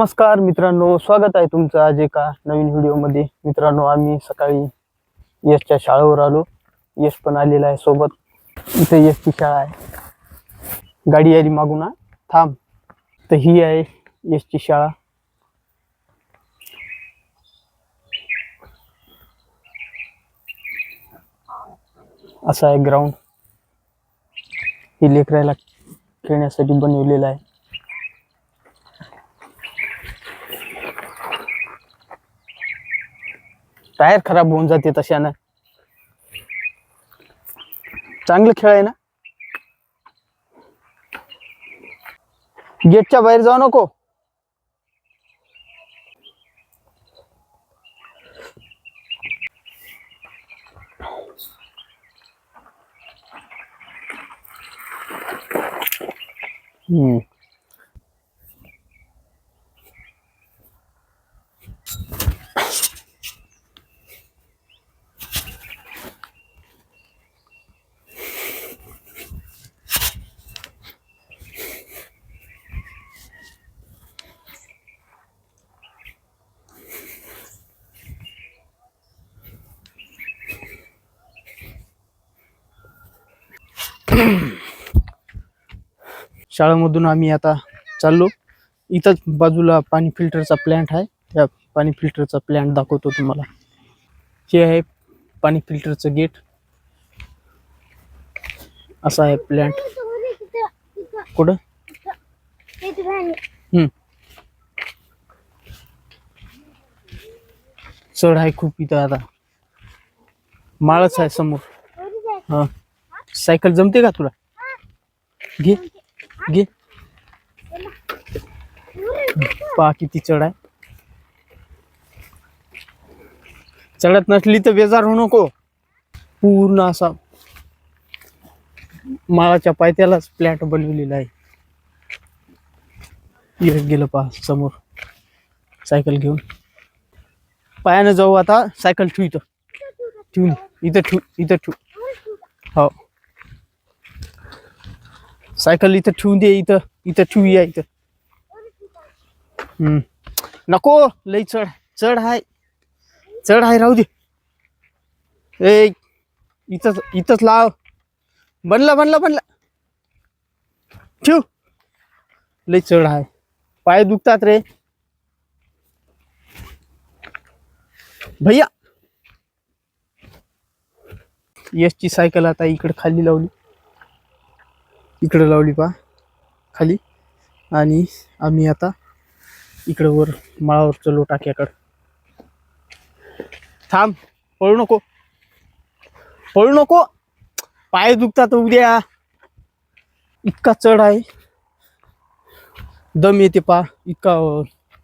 नमस्कार मित्रांनो स्वागत आहे तुमचं आज एका नवीन व्हिडिओमध्ये. मित्रांनो आम्ही सकाळी यशच्या शाळेवर आलो. यश पण आलेला आहे सोबत. इथे यशची शाळा आहे. गाडी आली मागून थांब. तर ही आहे यशची शाळा. असा आहे ग्राउंड ही लेकरायला खेळण्यासाठी बनवलेलं आहे. टायर खराब होऊन जाते तशानं. चांगलं खेळ आहे ना? गेटच्या बाहेर जाऊ नको. हम्म. शाळेमधून आम्ही आता चाललो. इथंच बाजूला पाणी फिल्टरचा प्लॅन्ट आहे. त्या पाणी फिल्टरचा प्लॅन्ट दाखवतो तुम्हाला. हे आहे पाणी फिल्टरचं गेट असा आहे प्लॅन्ट कुठं? चढ आहे खूप इथं आता. माळच आहे समोर. हा. सायकल जमते का तुला? घे घे. पा किती चढ आहे. चढत नसली तर बेजार होऊ नको. पूर्ण असा माळाच्या पायथ्यालाच फ्लॅट बनवलेला आहे. येत गेलं पहा समोर. सायकल घेऊन. पायानं जाऊ आता सायकल ठेवू इथं. ठेवून इथं ठेवू इथं ठेवू. हो. सायकल इथं ठेवून दे इथं इथं ठेवूया इथं. हम्म. नको लई चढ चढ हाय. चढ हाय राहू दे. ए इथंच इथंच लाव. बनला बनला बनला. ठेव. लई चढ हाय. पाय दुखतात रे. भैया. एसची सायकल आता इकडे खाली लावली. इकडं लावली पा खाली. आणि आम्ही आता इकडं वर माळावर चलो टाक्याकडं थांब पळू नको. पळू नको. पाय दुखतात उद्या. इतका चढ आहे. दम येते पा इतका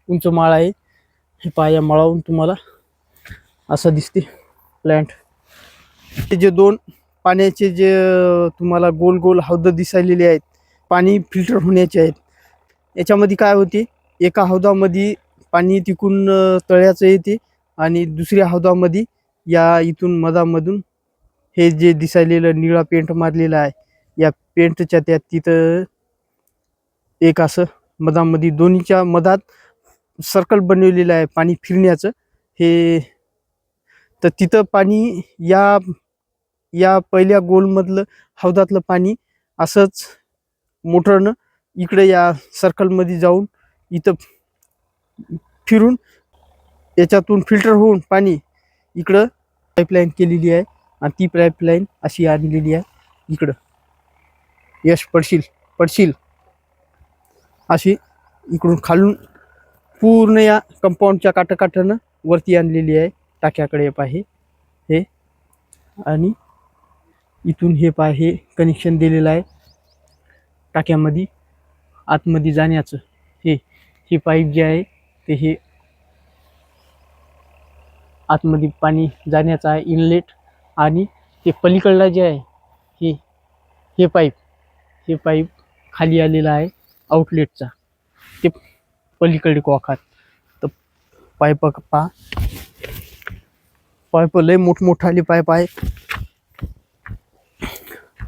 उंच माळ आहे. हे पा या माळावरून तुम्हाला असं दिसते प्लॅन्ट ते जे दोन पाण्याचे जे तुम्हाला गोल गोल हौद दिसायलेले आहेत पाणी फिल्टर होण्याचे आहेत. याच्यामध्ये काय होते? एका हौदामध्ये पाणी तिकून तळ्याचं येते आणि दुसऱ्या हौदामध्ये या इथून मधामधून हे जे दिसायलेलं निळा पेंट मारलेला आहे या पेंटच्या त्यात तिथं एक असं मधामध्ये दोन्हीच्या मधात सर्कल बनवलेलं आहे पाणी फिरण्याचं. हे तर तिथं पाणी या या पहिल्या गोलमधलं हौदातलं पाणी असंच मोटरनं इकडे या सर्कलमध्ये जाऊन इथं फिरून याच्यातून फिल्टर होऊन पाणी इकडं पाईपलाईन केलेली आहे आणि ती पाईपलाईन अशी आणलेली आहे इकडं. यश पडशील पडशील. अशी इकडून खालून पूर्ण या कंपाऊंडच्या काठाकाठानं वरती आणलेली आहे टाक्याकडे पाहे हे. आणि इथून हे पाय हे कनेक्शन दिलेलं आहे. टाक्यामध्ये आतमध्ये जाण्याचं. हे हे पाईप जे आहे ते हे आतमध्ये पाणी जाण्याचं आहे इनलेट आणि ते पलीकडला जे आहे हे हे पाईप हे पाईप खाली आलेला आहे आउटलेटचा ते पलीकडे कॉखात. तर पाईप पा. पाईप लय मोठमोठाले पाईप आहे.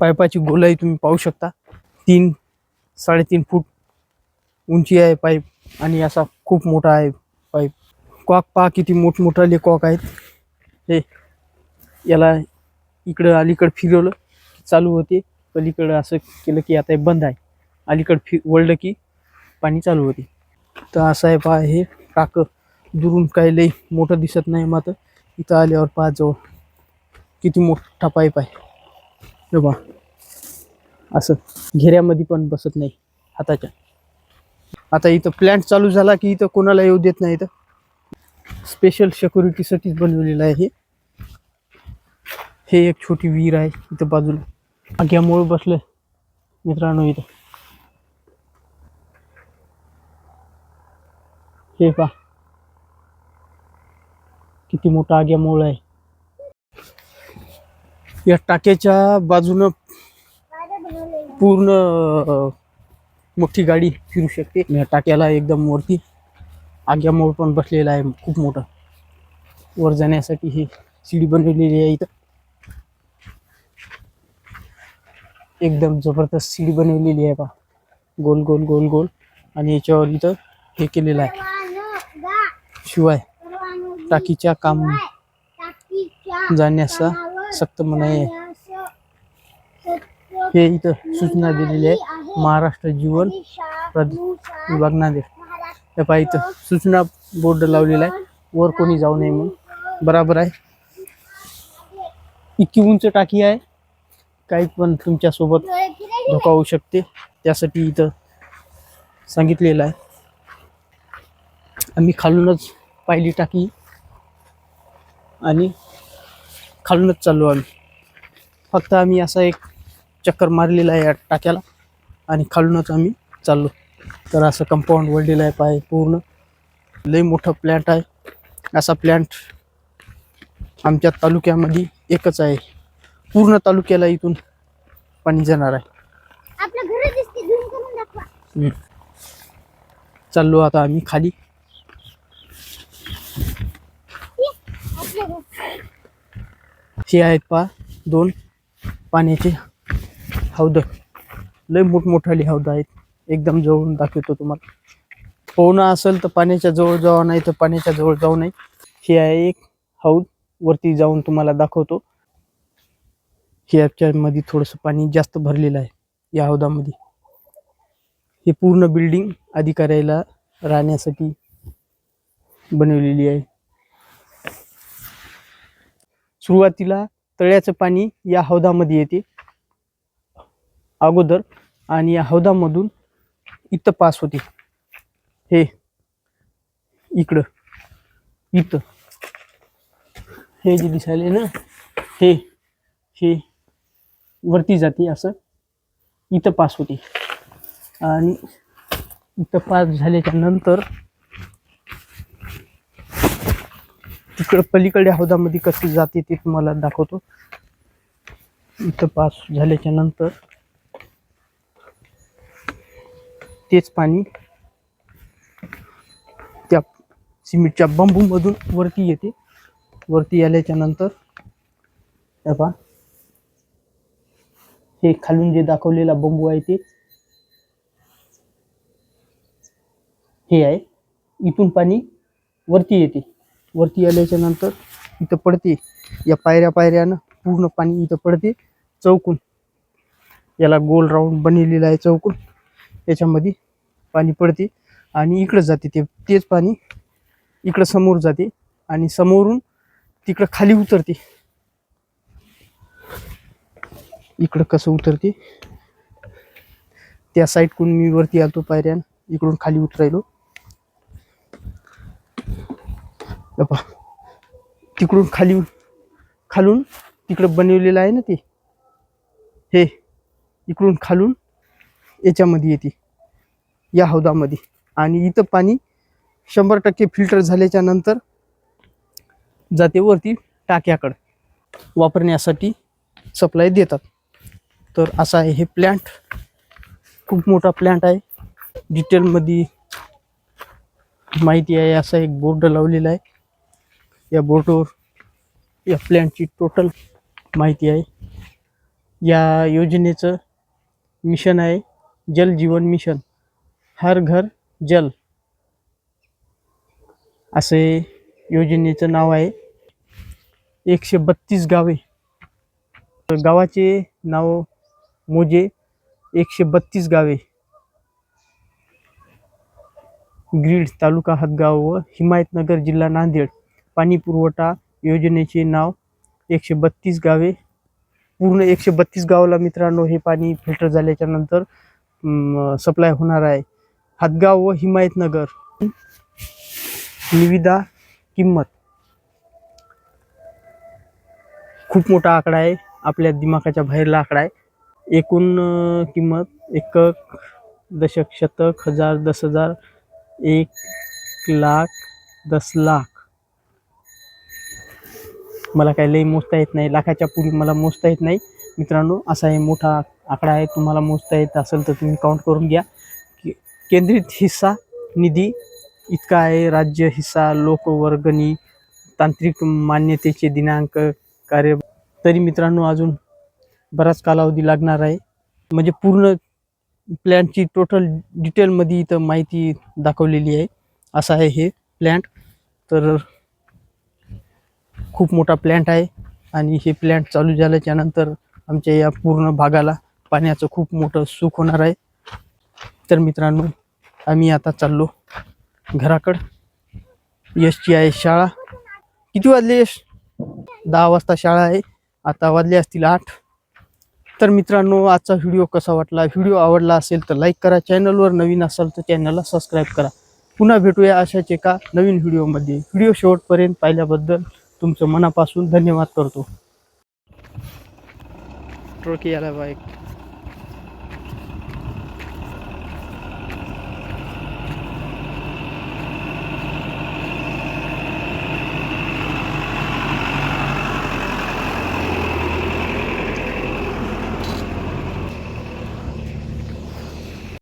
पाईपाची गोलाई तुम्ही पाहू शकता. तीन साडेतीन फूट उंची आहे पाईप आणि असा खूप मोठा आहे पाईप. कॉक पहा किती मोठमोठाले कॉक आहेत. हे याला इकडं अलीकडं फिरवलं की चालू होते. पलीकडं असं केलं की आता हे बंद आहे. अलीकडं फि वळलं की पाणी चालू होते. तर असं आहे पहा हे टाकं दुरून काही लई मोठं दिसत नाही मात्र इथं आल्यावर पहा जवळ किती मोठा पाईप आहे. हे बा असं घेऱ्यामध्ये पण बसत नाही हाताच्या. आता इथं प्लॅन्ट चालू झाला की इथं कोणाला येऊ देत नाही इथं. स्पेशल सेक्युरिटीसाठीच बनवलेलं आहे हे. हे एक छोटी विहीर आहे इथं बाजूला. आग्यामुळे बसलं मित्रांनो इथं. हे पा किती मोठा आग्यामूळ आहे. या टाक्याच्या बाजूनं पूर्ण मोठी गाडी फिरू शकते. या टाक्याला एकदम वरती आग्यामूळ पण बसलेला आहे खूप मोठा. वर जाण्यासाठी ही शिडी बनवलेली आहे इथं. एकदम जबरदस्त शिडी बनवलेली आहे पा गोल गोल गोल गोल. आणि याच्यावर इथं हे केलेलं आहे. शिवाय टाकीच्या काम जाण्याचा सक्त मनाई हे इथं सूचना दिलेली आहे. महाराष्ट्र जीवन विभाग नांदेड पहा इथं सूचना बोर्ड लावलेला आहे. वर कोणी जाऊ नये म्हणून. बराबर आहे. इतकी उंच टाकी आहे. काही पण तुमच्यासोबत धोका होऊ शकते. त्यासाठी इथं सांगितलेलं आहे. आम्ही खालूनच पाहिली टाकी. आणि खालूनच चाललो आम्ही. फक्त आम्ही असा एक चक्कर मारलेला आहे या टाक्याला आणि खालूनच आम्ही चाललो. तर असं कंपाऊंड वळलेलं आहे पाय पूर्ण. लई मोठं प्लॅन्ट आहे. असा प्लॅन्ट आमच्या तालुक्यामध्ये एकच आहे. पूर्ण तालुक्याला इथून पाणी जाणार आहे. चाललो आता आम्ही खाली आपलं घर हे आहेत पा दोन पाण्याचे हौद. लय मोठमोठाली हौद आहेत. एकदम जवळून दाखवतो तुम्हाला. पोहणं असेल तर पाण्याच्या जवळ जावं नाही तर पाण्याच्या जवळ जाऊ नये. हे आहे एक हौद. वरती जाऊन तुम्हाला दाखवतो. ह्याच्यामध्ये थोडंसं पाणी जास्त भरलेलं आहे या हौदामध्ये. हे पूर्ण बिल्डिंग अधिकाऱ्याला राहण्यासाठी बनवलेली आहे. सुरुवातीला तळ्याचं पाणी या हौदामध्ये येते. अगोदर आणि या हौदामधून इथं पास होते. हे इकडं. इथं. हे जे दिसायले ना हे हे वरती जाते असं. इथं पास होते. आणि इथं पास झाल्याच्यानंतर इकडं पलीकडे हौदामध्ये कसं जाते ते तुम्हाला दाखवतो. इथं पास झाल्याच्यानंतर तेच पाणी त्या सिमेंटच्या बंबूमधून वरती येते. वरती आल्याच्यानंतर पहा. हे खालून जे दाखवलेला बंबू आहे ते. हे आहे. इथून पाणी वरती येते. वरती आल्याच्यानंतर इथं पडते. या पायऱ्या पायऱ्यानं पूर्ण पाणी इथं पडते. चौकून. याला गोल राऊंड बनवलेला आहे चौकून. याच्यामध्ये पाणी पडते. आणि इकडं जाते ते. तेच पाणी इकडं समोर जाते. आणि समोरून तिकडं खाली उतरते. इकडं कसं उतरते? त्या साईडकडून मी वरती आलो पायऱ्यानं. इकडून खाली उतरायलो हे पहा तिकडून खाली खालून तिकडं बनवलेलं आहे ना ते? हे इकडून खालून याच्यामध्ये येते. या हौदामध्ये. आणि इथं पाणी शंभर टक्के फिल्टर झाल्याच्यानंतर जाते वरती टाक्याकडं. वापरण्यासाठी सप्लाय देतात. तर असा आहे हे प्लॅन्ट खूप मोठा प्लॅन्ट आहे. डिटेलमध्ये माहिती आहे असा एक बोर्ड लावलेला आहे. या बोर्डवर या प्लॅनची टोटल माहिती आहे. या योजनेचं मिशन आहे जल जीवन मिशन हर घर जल. असे योजनेचं नाव आहे. एकशे बत्तीस गावे. गावाचे नाव मोजे. एकशे बत्तीस गावे. ग्रीड तालुका हदगाव व हिमायतनगर जिल्हा नांदेड. पाणी पुरवठा योजनेचे नाव एकशे बत्तीस गावे. पूर्ण एकशे बत्तीस गावाला मित्रांनो हे पाणी फिल्टर झाल्याच्यानंतर सप्लाय होणार आहे. हदगाव व हिमायतनगर. निविदा किंमत. खूप मोठा आकडा आहे. आपल्या दिमागाच्या बाहेरला आकडा आहे. एकूण किंमत एकक दशक शतक हजार दस हजार एक लाख दस लाख. मला काही लई मोजता येत नाही लाखाच्या पुढे मला मोजता येत नाही. मित्रांनो असा हे मोठा आकडा आहे तुम्हाला मोजता येत असेल तर तुम्ही काउंट करून घ्या. के- केंद्रित हिस्सा निधी इतका आहे राज्य हिस्सा लोकवर्गणी तांत्रिक मान्यतेचे दिनांक कार्य तरी मित्रांनो अजून बराच कालावधी लागणार आहे. म्हणजे पूर्ण प्लॅनची टोटल डिटेलमध्ये इथं माहिती दाखवलेली आहे. असं आहे हे प्लॅन्ट तर खूप मोठा प्लॅन्ट आहे. आणि हे प्लॅन्ट चालू झाल्याच्यानंतर आमच्या या पूर्ण भागाला पाण्याचं खूप मोठं सुख होणार आहे. तर मित्रांनो आम्ही आता चाललो घराकडं. यशची आहे शाळा. किती वाजले यश? दहा वाजता शाळा आहे. आता वाजले असतील आठ. तर मित्रांनो आजचा व्हिडिओ कसा वाटला? व्हिडिओ आवडला असेल तर लाईक करा. चॅनलवर नवीन असाल तर चॅनलला सबस्क्राईब करा. पुन्हा भेटूया अशाच एका नवीन व्हिडिओमध्ये व्हिडिओ शेवटपर्यंत पाहिल्याबद्दल तुमचं मनापासून धन्यवाद करतो. ट्रक याला बाईक